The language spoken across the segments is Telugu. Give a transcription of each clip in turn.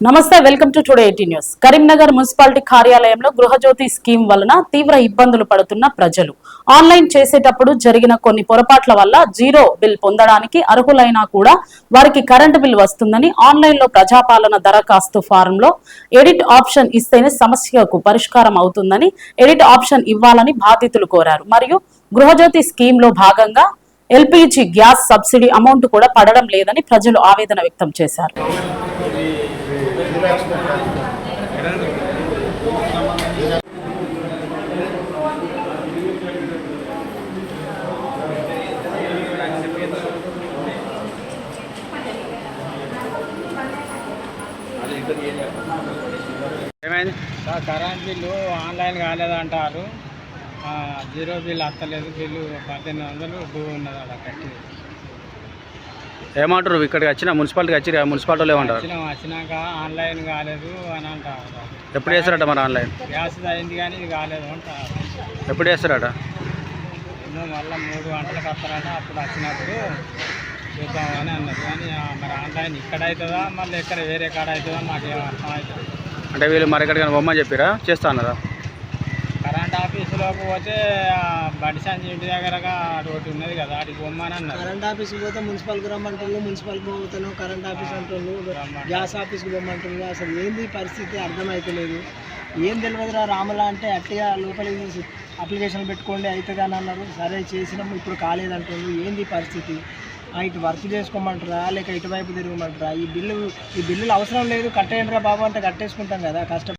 నమస్తే welcome to today eighty news. Karimnagar municipality కార్యాలయంలో గృహజ్యోతి స్కీమ్ వలన తీవ్ర ఇబ్బందులు పడుతున్న ప్రజలు. ఆన్లైన్ చేసేటప్పుడు జరిగిన కొన్ని పొరపాట్ల వల్ల జీరో బిల్ పొందడానికి అర్హులైనా కూడా వారికి కరెంటు బిల్ వస్తుందని ఆన్లైన్లో ప్రజాపాలన దరఖాస్తు ఫారంలో ఎడిట్ ఆప్షన్ ఇస్తేనే సమస్యకు పరిష్కారం అవుతుందని ఎడిట్ ఆప్షన్ ఇవ్వాలని బాధితులు కోరారు. మరియు గృహజ్యోతి స్కీమ్లో భాగంగా ఎల్పిజి గ్యాస్ సబ్సిడీ అమౌంట్ కూడా పడడం లేదని ప్రజలు ఆవేదన వ్యక్తం చేశారు. ఏమైంది కరెంట్ బిల్లు ఆన్లైన్ కాలేదంటారు. ఆ, జీరో బిల్ అత్తలేదు. బిల్లు పద్దెనిమిది వందలు డూ ఉన్నది అలా కట్టి ఏమంటారు? ఇక్కడికి వచ్చిన మున్సిపాలిటీకి వచ్చి మున్సిపాలిటీలో ఏమంటారు? వచ్చినాం వచ్చినాక ఆన్లైన్ కాలేదు అని అంటారు. ఎప్పుడు చేస్తారట మరి ఆన్లైన్? గ్యాస్ అయింది కానీ ఇది కాలేదు అంటారు. ఎప్పుడు చేస్తారట? మళ్ళీ మూడు గంటలకు వస్తారట అప్పుడు వచ్చినప్పుడు చూద్దామని అన్నది కానీ మరి ఆన్లైన్ ఇక్కడ అవుతుందా మళ్ళీ ఎక్కడ వేరే కాడ అవుతుందా మాకేం అర్థం అవుతుంది అంటే వీళ్ళు మరి ఎక్కడికైనా బొమ్మని చెప్పిరా? చేస్తా అన్నారా? కరెంట్ ఆఫీసులోకి పోతే బడి సంచి ఇంటి దగ్గరగా అటు ఒకటి ఉన్నది కదా అడిగి పొమ్మని అన్నారు. కరెంట్ ఆఫీస్కి పోతే మున్సిపల్కి రమ్మంటున్నారు మున్సిపల్కి పోతాను కరెంట్ ఆఫీస్ అంటున్నారు గ్యాస్ ఆఫీస్కి పోమంటున్నారు అసలు ఏంది పరిస్థితి? అర్థమవుతలేదు ఏం తెలియదురా రాములా అంటే అట్టిగా లోపలికి అప్లికేషన్ పెట్టుకోండి అవుతుంది అని అన్నారు. సరే చేసినాము ఇప్పుడు కాలేదంటున్నారు ఏంది పరిస్థితి? ఇటు వర్క్ చేసుకోమంటారా? లేక ఇటువైపు తిరగమంటారా? ఈ బిల్లు ఈ బిల్లులు అవసరం లేదు. కట్టేయండిరా బాబు అంటే కట్టేసుకుంటాం కదా కష్టం.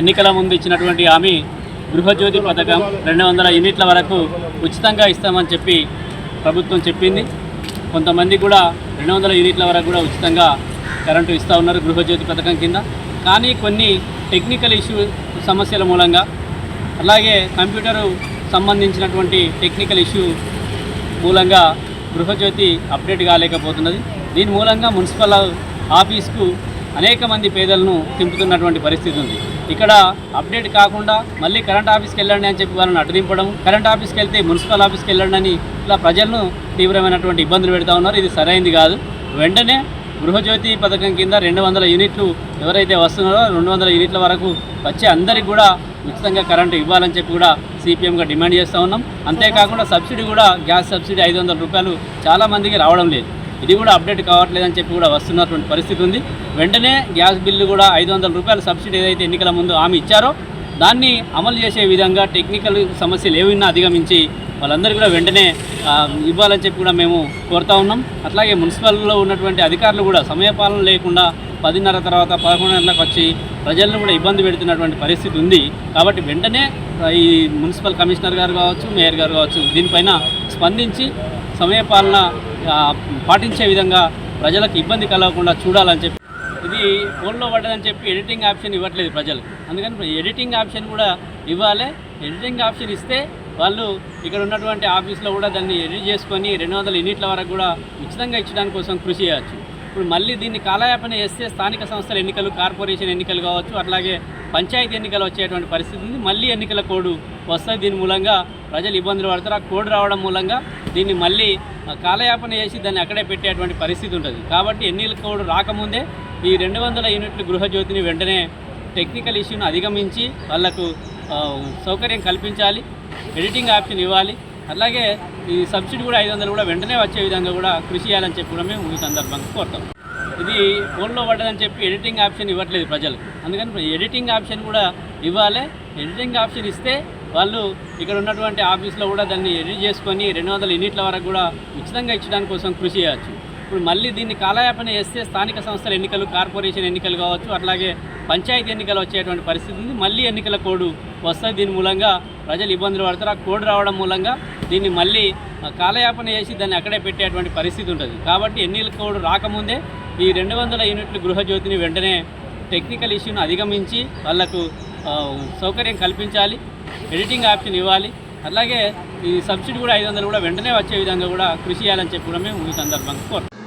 ఎన్నికల ముందు ఇచ్చినటువంటి హామీ గృహజ్యోతి పథకం రెండు వందల యూనిట్ల వరకు ఉచితంగా ఇస్తామని చెప్పి ప్రభుత్వం చెప్పింది. కొంతమంది కూడా రెండు వందల యూనిట్ల వరకు కూడా ఉచితంగా కరెంటు ఇస్తూ ఉన్నారు గృహజ్యోతి పథకం కింద. కానీ కొన్ని టెక్నికల్ ఇష్యూ సమస్యల మూలంగా అలాగే కంప్యూటరు సంబంధించినటువంటి టెక్నికల్ ఇష్యూ మూలంగా గృహజ్యోతి అప్డేట్ కాలేకపోతున్నది. దీని మూలంగా మున్సిపల్ ఆఫీస్కు అనేక మంది పేదలను తింపుతున్నటువంటి పరిస్థితి ఉంది. ఇక్కడ అప్డేట్ కాకుండా మళ్ళీ కరెంట్ ఆఫీస్కి వెళ్ళండి అని చెప్పి వాళ్ళని అడ్డింపడం కరెంట్ ఆఫీస్కి వెళ్తే మున్సిపల్ ఆఫీస్కి వెళ్ళండి అని ఇలా ప్రజలను తీవ్రమైనటువంటి ఇబ్బందులు పెడతా ఉన్నారు. ఇది సరైంది కాదు. వెంటనే గృహజ్యోతి పథకం కింద రెండు వందల యూనిట్లు ఎవరైతే వస్తున్నారో రెండు వందల యూనిట్ల వరకు వచ్చే అందరికి కూడా ఉచితంగా కరెంటు ఇవ్వాలని చెప్పి కూడా సిపిఎంగా డిమాండ్ చేస్తూ ఉన్నాం. అంతేకాకుండా సబ్సిడీ కూడా గ్యాస్ సబ్సిడీ ఐదు వందల రూపాయలు చాలామందికి రావడం లేదు. ఇది కూడా అప్డేట్ కావట్లేదని చెప్పి కూడా వస్తున్నటువంటి పరిస్థితి ఉంది. వెంటనే గ్యాస్ బిల్లు కూడా ఐదు వందల రూపాయల సబ్సిడీ ఏదైతే ఎన్నికల ముందు హామీ ఇచ్చారో దాన్ని అమలు చేసే విధంగా టెక్నికల్ సమస్యలు ఏమైనా అధిగమించి వాళ్ళందరూ కూడా వెంటనే ఇవ్వాలని చెప్పి కూడా మేము కోరుతా ఉన్నాం. అట్లాగే మున్సిపల్లో ఉన్నటువంటి అధికారులు కూడా సమయపాలన లేకుండా పదిన్నర తర్వాత పదకొండు గంటలకు వచ్చి ప్రజలను కూడా ఇబ్బంది పెడుతున్నటువంటి పరిస్థితి ఉంది. కాబట్టి వెంటనే ఈ మున్సిపల్ కమిషనర్ గారు కావచ్చు మేయర్ గారు కావచ్చు దీనిపైన స్పందించి సమయపాలన పాటించే విధంగా ప్రజలకు ఇబ్బంది కలగకుండా చూడాలని చెప్పి ఇది ఫోన్లో పడ్డదని చెప్పి ఎడిటింగ్ ఆప్షన్ ఇవ్వట్లేదు ప్రజలు. అందుకని ఎడిటింగ్ ఆప్షన్ కూడా ఇవ్వాలి. ఎడిటింగ్ ఆప్షన్ ఇస్తే వాళ్ళు ఇక్కడ ఉన్నటువంటి ఆఫీస్లో కూడా దాన్ని ఎడిట్ చేసుకొని రెండు వందల యూనిట్ల వరకు కూడా ఉచితంగా ఇచ్చడానికి కోసం కృషి చేయవచ్చు ఇప్పుడు మళ్ళీ దీన్ని కాలయాపన చేస్తే స్థానిక సంస్థల ఎన్నికలు కార్పొరేషన్ ఎన్నికలు కావచ్చు అట్లాగే పంచాయతీ ఎన్నికలు వచ్చేటువంటి పరిస్థితి ఉంది. మళ్ళీ ఎన్నికల కోడ్ వస్తుంది దీని మూలంగా ప్రజలు ఇబ్బందులు పడతారు. ఆ కోడ్ రావడం మూలంగా దీన్ని మళ్ళీ కాలయాపన చేసి దాన్ని అక్కడే పెట్టేటువంటి పరిస్థితి ఉంటుంది. కాబట్టి ఎన్నికల కోడ్ రాకముందే ఈ రెండు వందల యూనిట్ల గృహజ్యోతిని వెంటనే టెక్నికల్ ఇష్యూను అధిగమించి వాళ్ళకు సౌకర్యం కల్పించాలి. ఎడిటింగ్ ఆప్షన్ ఇవ్వాలి. అలాగే ఈ సబ్సిడీ కూడా ఐదు వందలు కూడా వెంటనే వచ్చే విధంగా కూడా కృషి చేయాలని చెప్పి కూడా మేము ఈ సందర్భంగా కోరుతాం. ఇది ఫోన్లో పడ్డదని చెప్పి ఎడిటింగ్ ఆప్షన్ ఇవ్వట్లేదు ప్రజలు అందుకని ఎడిటింగ్ ఆప్షన్ కూడా ఇవ్వాలి. ఎడిటింగ్ ఆప్షన్ ఇస్తే వాళ్ళు ఇక్కడ ఉన్నటువంటి ఆఫీస్లో కూడా దాన్ని ఎడిట్ చేసుకొని రెండు వందల యూనిట్ల వరకు కూడా ఉచితంగా ఇచ్చడానికి కోసం కృషి చేయవచ్చు ఇప్పుడు మళ్ళీ దీన్ని కాలయాపన చేస్తే స్థానిక సంస్థల ఎన్నికలు కార్పొరేషన్ ఎన్నికలు కావచ్చు అట్లాగే పంచాయతీ ఎన్నికలు వచ్చేటువంటి పరిస్థితి ఉంది. మళ్ళీ ఎన్నికల కోడ్ వస్తుంది దీని మూలంగా ప్రజలు ఇబ్బందులు పడతారు. ఆ కోడ్ రావడం మూలంగా దీన్ని మళ్ళీ కాలయాపన చేసి దాన్ని అక్కడే పెట్టేటువంటి పరిస్థితి ఉంటుంది. కాబట్టి ఎన్నిల కోడ్ రాకముందే ఈ రెండు వందల యూనిట్లు గృహజ్యోతిని వెంటనే టెక్నికల్ ఇష్యూను అధిగమించి వాళ్ళకు సౌకర్యం కల్పించాలి. ఎడిటింగ్ ఆప్షన్ ఇవ్వాలి. అలాగే ఈ సబ్సిడీ కూడా ఐదు వందలు కూడా వెంటనే వచ్చే విధంగా కూడా కృషి చేయాలని చెప్పి కూడా మేము ఈ సందర్భంగా కోరుతాం